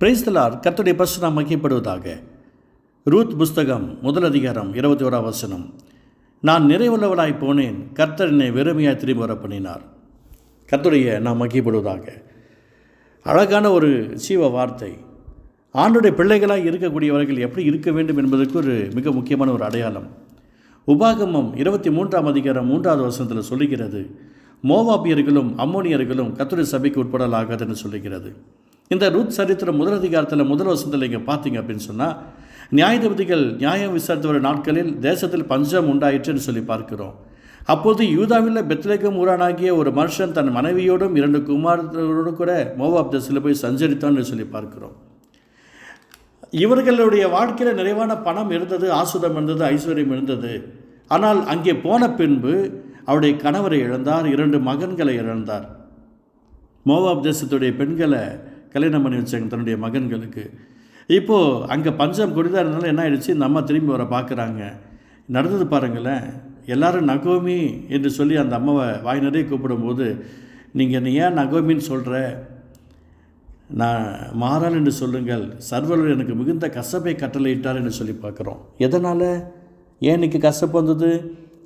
பிரைஸ்தலார் கர்த்துடைய பசு மகிப்படுவதாக ரூத் புஸ்தகம் முதல் அதிகாரம் இருபத்தி ஓராம் வசனம். நான் நிறைவுள்ளவளாய் போனேன். கர்த்தர் என்னை வெறுமையாய் திரும்பி வர பண்ணினார் கர்த்தருடைய நாம் மகிப்படுவதாக அழகான ஒரு சீவ வார்த்தை. ஆண்டுடைய பிள்ளைகளாக இருக்கக்கூடியவர்கள் எப்படி இருக்க வேண்டும் என்பதற்கு ஒரு மிக முக்கியமான ஒரு அடையாளம். உபாகமம் இருபத்தி மூன்றாம் அதிகாரம் மூன்றாவது வசனத்தில் சொல்லுகிறது. மோவாபியர்களும் அம்மோனியர்களும் கத்துரை சபைக்கு உட்படலாகாதுன்னு சொல்லுகிறது. இந்த ரூத் சரித்திரம் முதல் அதிகாரத்தில் முதல் வசனத்தில் நீங்கள் பார்த்தீங்க அப்படின்னு சொன்னால் நியாயாதிபதிகள் நியாயம் விசாரித்து வரும் நாட்களில் தேசத்தில் பஞ்சம் உண்டாயிற்றுன்னு சொல்லி பார்க்கிறோம். அப்போது யூதாவில் பெத்லேகம் ஊரானாகிய ஒரு மனுஷன் தன் மனைவியோடும் இரண்டு குமாரத்தோடும் கூட மோவாப் தேசத்தில் போய் சஞ்சரித்தான்னு சொல்லி பார்க்கிறோம். இவர்களுடைய வாழ்க்கையில் நிறைவான பணம் இருந்தது ஆசுதம் இருந்தது ஐஸ்வர்யம் இருந்தது. ஆனால் அங்கே போன பின்பு அவருடைய கணவரை இழந்தார் இரண்டு மகன்களை இழந்தார். மோவாப் தேசத்துடைய பெண்களை கல்யாணம் பண்ணி வச்சாங்க தன்னுடைய மகன்களுக்கு. இப்போது அங்கே பஞ்சம் கொடிதாருனால என்ன ஆயிடுச்சு? இந்த அம்மா திரும்பி வர பார்க்குறாங்க நடந்தது பாருங்களேன். எல்லாரும் நகோமி என்று சொல்லி அந்த அம்மாவை வாய் நிறைய கூப்பிடும்போது நீங்கள் என்னை ஏன் நகோமின்னு சொல்கிற நான் மாறால் என்று சொல்லுங்கள். சர்வலர் எனக்கு மிகுந்த கசப்பை கட்டளையிட்டார் என்று சொல்லி பார்க்குறோம். எதனால்? ஏன் இன்னைக்கு கசப்பு வந்தது?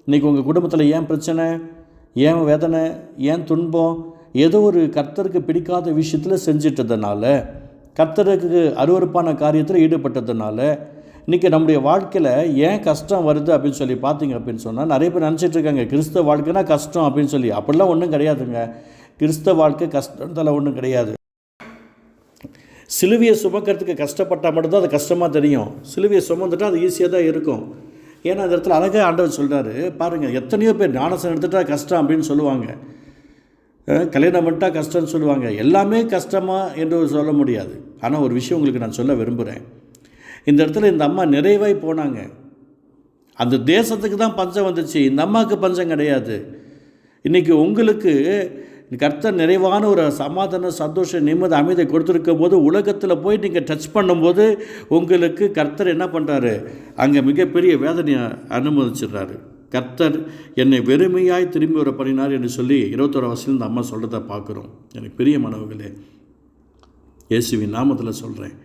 இன்றைக்கி உங்கள் குடும்பத்தில் ஏன் பிரச்சனை? ஏன் வேதனை? ஏன் துன்பம்? ஏதோ ஒரு கர்த்தருக்கு பிடிக்காத விஷயத்தில் செஞ்சிட்டதுனால கர்த்தருக்கு அருவறுப்பான காரியத்தில் ஈடுபட்டதுனால இன்றைக்கி நம்முடைய வாழ்க்கையில் ஏன் கஷ்டம் வருது அப்படின்னு சொல்லி பார்த்தீங்க அப்படின்னு சொன்னால் நிறைய பேர் நினச்சிட்டு இருக்காங்க கிறிஸ்தவ வாழ்க்கைனா கஷ்டம் அப்படின்னு சொல்லி. அப்படிலாம் ஒன்றும் கிடையாதுங்க. கிறிஸ்தவ வாழ்க்கை கஷ்டத்தில் ஒன்றும் கிடையாது. சிலுவையை சுமக்கிறதுக்கு கஷ்டப்பட்டால் மட்டும்தான் அது கஷ்டமாக தெரியும். சிலுவையை சுமந்துட்டால் அது ஈஸியாக தான் இருக்கும். ஏன்னா அந்த இடத்துல அழகாக ஆண்டவர் சொல்கிறாரு பாருங்கள் எத்தனையோ பேர் ஞானசனம் எடுத்துட்டால் கஷ்டம் அப்படின்னு சொல்லுவாங்க. கல்யாணம் பண்ணிட்டா கஷ்டம்னு சொல்லுவாங்க. எல்லாமே கஷ்டமா என்று சொல்ல முடியாது. ஆனால் ஒரு விஷயம் உங்களுக்கு நான் சொல்ல விரும்புகிறேன் இந்த இடத்துல இந்த அம்மா நிறைவாய் போனாங்க. அந்த தேசத்துக்கு தான் பஞ்சம் வந்துச்சு. இந்த அம்மாவுக்கு பஞ்சம் கிடையாது. இன்றைக்கி உங்களுக்கு கர்த்தர் நிறைவான ஒரு சமாதான சந்தோஷம் நிம்மதி அமைதியை கொடுத்துருக்கும் போது உலகத்தில் போய் நீங்கள் டச் பண்ணும்போது உங்களுக்கு கர்த்தர் என்ன பண்ணுறாரு அங்கே மிகப்பெரிய வேதனையை அனுமதிச்சிடுறாரு. கர்த்தர் என்னை வெறுமையாய் திரும்பி வர பண்ணினார் என்று சொல்லி இருபத்தோரு வருஷம் இந்த அம்மா சொல்கிறத பார்க்குறோம். எனக்கு பெரிய மனவுகளே இயேசுவின் நாமத்தில் சொல்கிறேன்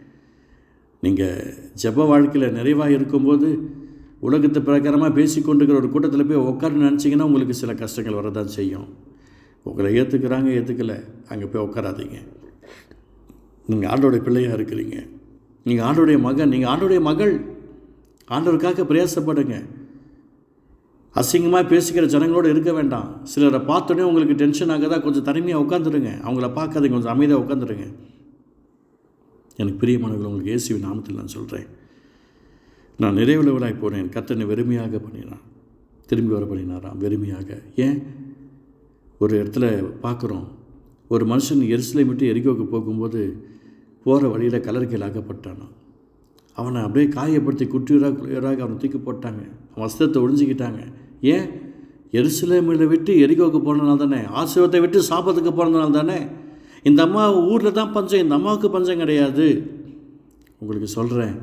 நீங்கள் ஜெப வாழ்க்கையில் நிறைவாக இருக்கும்போது உலகத்து பிரகாரமாக பேசிக்கொண்டிருக்கிற ஒரு கூட்டத்தில் போய் உட்காருன்னு நினச்சிங்கன்னா உங்களுக்கு சில கஷ்டங்கள் வரதான் செய்யும். உங்களை ஏற்றுக்கிறாங்க ஏற்றுக்கலை அங்கே போய் உட்காராதீங்க நீங்கள் ஆண்டோடைய பிள்ளையாக இருக்கிறீங்க. நீங்கள் ஆண்டோடைய மகன் நீங்கள் ஆண்டோடைய மகள். ஆண்டவருக்காக பிரயாசப்படுங்க. அசிங்கமாக பேசிக்கிற ஜனங்களோடு இருக்க வேண்டாம். சிலரை பார்த்தோன்னே உங்களுக்கு டென்ஷன் ஆகுதா? கொஞ்சம் தனிமையாக உட்காந்துருங்க அவங்கள பார்க்காதீங்க. கொஞ்சம் அமைதியாக உட்காந்துருங்க எனக்கு பிரியமானவர்கள் உங்களுக்கு இயேசுவின் நாமத்தில் நான் சொல்கிறேன் நான் நிறைவுள்ளவராய் போனேன். கத்தனை வெறுமையாக பண்ணினான் திரும்பி வர பண்ணினாராம். வெறுமையாக. ஏன்? ஒரு இடத்துல பார்க்குறோம். ஒரு மனுஷன் எரிசலை விட்டு எரிக்கோக்கு போகும்போது போகிற வழியில் கலர்கையில் ஆக்கப்பட்டானான் அவனை அப்படியே காயப்படுத்தி குட்டியூராக குளியராக அவனை தூக்கி போட்டாங்க. அவன் வஸ்திரத்தை ஒழிஞ்சிக்கிட்டாங்க. ஏன்? எருசலேமில் விட்டு எரிகோக்கு போனதுனால தானே? ஆசிரியத்தை விட்டு சாப்பிட்றதுக்கு போனதுனால தானே? இந்த அம்மா ஊரில் தான் பஞ்சம் இந்த அம்மாவுக்கு பஞ்சம் கிடையாது. உங்களுக்கு சொல்கிறேன்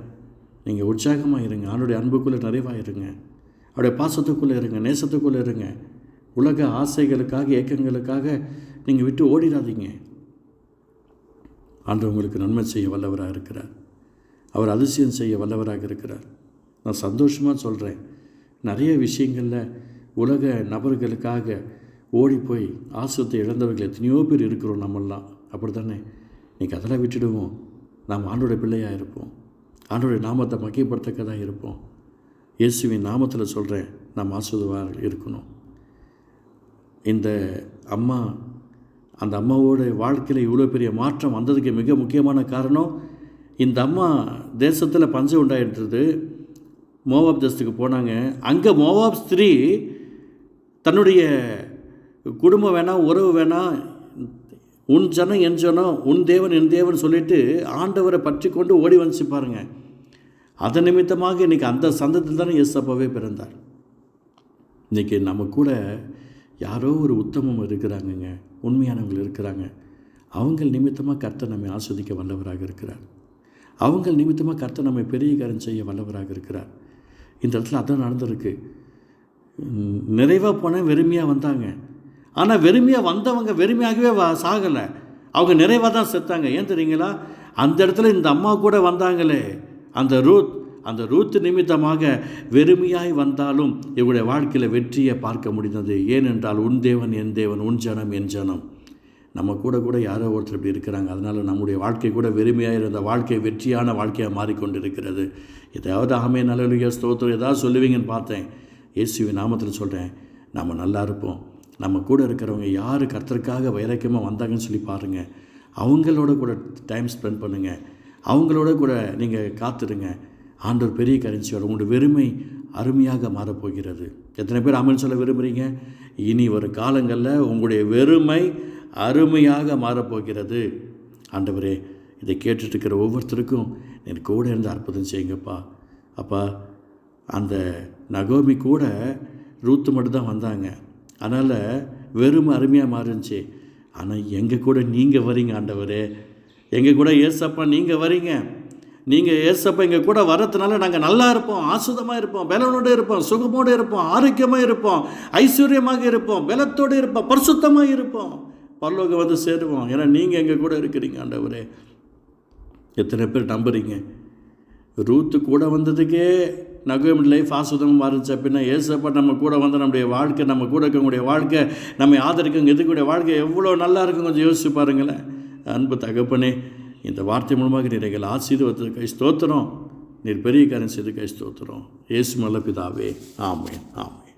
நீங்கள் உற்சாகமாக இருங்க. அவனுடைய அன்புக்குள்ளே நிறைவாக இருங்க. அவருடைய பாசத்துக்குள்ளே இருங்க நேசத்துக்குள்ளே இருங்க. உலக ஆசைகளுக்காக ஏக்கங்களுக்காக நீங்கள் விட்டு ஓடிடாதீங்க. ஆண்டு உங்களுக்கு நன்மை செய்ய வல்லவராக இருக்கிறார். அவர் அதிசயம் செய்ய வல்லவராக இருக்கிறார். நான் சந்தோஷமாக சொல்கிறேன் நிறைய விஷயங்களில் உலக நபர்களுக்காக ஓடி போய் ஆசிரத்தை இழந்தவர்கள் எத்தனையோ பேர் இருக்கிறோம் நம்மெல்லாம். அப்படி தானே இன்றைக்கி அதெல்லாம் விட்டுடுவோம். நாம் ஆண்டோட பிள்ளையாக இருப்போம். ஆண்டோடைய நாமத்தை மக்கியப்படுத்தக்கதாக இருப்போம். இயேசுவின் நாமத்தில் சொல்கிறேன் நாம் ஆசுவாக இருக்கணும். இந்த அம்மா அந்த அம்மாவோட வாழ்க்கையில் இவ்வளோ பெரிய மாற்றம் வந்ததுக்கு மிக முக்கியமான காரணம் இந்த அம்மா தேசத்தில் பஞ்சம் உண்டாயிட்டது. மோவாப் தேசத்துக்கு போனாங்க. அங்கே மோவாப் ஸ்திரீ தன்னுடைய குடும்பம் வேணாம் உறவு வேணாம் உன் ஜனம் என் ஜனம் உன் தேவன் என் தேவன் சொல்லிட்டு ஆண்டவரை பற்றி கொண்டு ஓடி வந்துச்சு பாருங்க. அதன் நிமித்தமாக இன்றைக்கி அந்த சந்தத்தில் தானே எஸ்அப்பாவே பிறந்தார். இன்றைக்கி நம்ம கூட யாரோ ஒரு உத்தமம் இருக்கிறாங்கங்க உண்மையானவங்க இருக்கிறாங்க. அவங்கள் நிமித்தமாக கர்த்தர் நம்மை ஆஸ்வதிக்க வல்லவராக இருக்கிறார். அவங்கள் நிமித்தமாக கர்த்தர் நம்மை பெரிய காரியம் செய்ய வல்லவராக இருக்கிறார். இந்த இடத்துல அதான் நடந்திருக்கு. நிறைவாக போனால் வெறுமையாக வந்தாங்க. ஆனால் வெறுமையாக வந்தவங்க வெறுமையாகவே வா சாகலை. அவங்க நிறைவாக தான் செத்தாங்க. ஏன் தெரியுங்களா? அந்த இடத்துல இந்த அம்மா கூட வந்தாங்களே. அந்த ரூத் அந்த ரூத் நிமித்தமாக வெறுமையாய் வந்தாலும் இவருடைய வாழ்க்கையில் வெற்றியை பார்க்க முடிந்தது. ஏனென்றால் உன் தேவன் என் தேவன் உன் ஜனம் என் ஜனம். நம்ம கூட கூட யாரோ ஒருத்தர் இப்படி இருக்கிறாங்க. அதனால் நம்முடைய வாழ்க்கை கூட வெறுமையாக இருந்த வாழ்க்கை வெற்றியான வாழ்க்கையாக மாறிக்கொண்டு இருக்கிறது ஏதாவது ஆமே நல்ல ஸ்தோத்திரம் ஏதாவது சொல்லுவீங்கன்னு பார்த்தேன். இயேசுவின் நாமத்தில் சொல்கிறேன் நம்ம நல்லா இருப்போம். நம்ம கூட இருக்கிறவங்க யார் கர்த்தருக்காக வைரக்கியமாக வந்தாங்கன்னு சொல்லி பாருங்கள் அவங்களோட கூட டைம் ஸ்பெண்ட் பண்ணுங்கள் அவங்களோட கூட நீங்கள் காத்துடுங்க ஆண்டவர் பெரிய கரன்சியோட உங்களுடைய வெறுமை அருமையாக மாறப்போகிறது. எத்தனை பேர் அமல் சொல்ல விரும்புகிறீங்க இனி ஒரு காலங்களில் உங்களுடைய வெறுமை அருமையாக மாறப்போகிறது. ஆண்டவரே இதை கேட்டுட்ருக்கிற ஒவ்வொருத்தருக்கும் எனக்கு கூட இருந்து அற்புதம் செய்யுங்கப்பா. அப்பா அந்த நகோமி கூட ரூத்து மட்டும் தான் வந்தாங்க. அதனால் வெறும் அருமையாக மாறுச்சு ஆனால் எங்கள் கூட நீங்கள் வரீங்க ஆண்டவரே. எங்கள் கூட ஏசப்பா நீங்கள் வரீங்க. நீங்கள் ஏசப்பா எங்கள் கூட வர்றதுனால நாங்கள் நல்லா இருப்போம் ஆசுதமாக இருப்போம் பலனோடு இருப்போம் சுகமோடு இருப்போம் ஆரோக்கியமாக இருப்போம் ஐஸ்வர்யமாக இருப்போம் பலத்தோடு இருப்போம் பரிசுத்தமாக இருப்போம். பரலோகம் வந்து சேருவோம். ஏன்னா நீங்கள் எங்கள் கூட இருக்கிறீங்க ஆண்டவரே. எத்தனை பேர் நம்புறீங்க? ரூத்து கூட வந்ததுக்கே நகோமி லைஃப் ஆசுதமாக மாறுச்சு. அப்படின்னா ஏசப்பா நம்ம கூட வந்து நம்முடைய வாழ்க்கை நம்ம கூட இருக்கக்கூடிய வாழ்க்கை நம்ம ஆதரிக்கவங்க எதுக்கூடிய வாழ்க்கை எவ்வளோ நல்லா இருக்கும் கொஞ்சம் யோசிச்சு பாருங்களேன். அன்பு தகப்பனே இந்த வார்த்தை மூலமாக நீர் எங்கள் கை ஸ்தோத்திரம். நீர் பெரிய காரியம் செய்து கை ஸ்தோத்திரம். ஏசு மல்ல பிதாவே. ஆமே ஆமே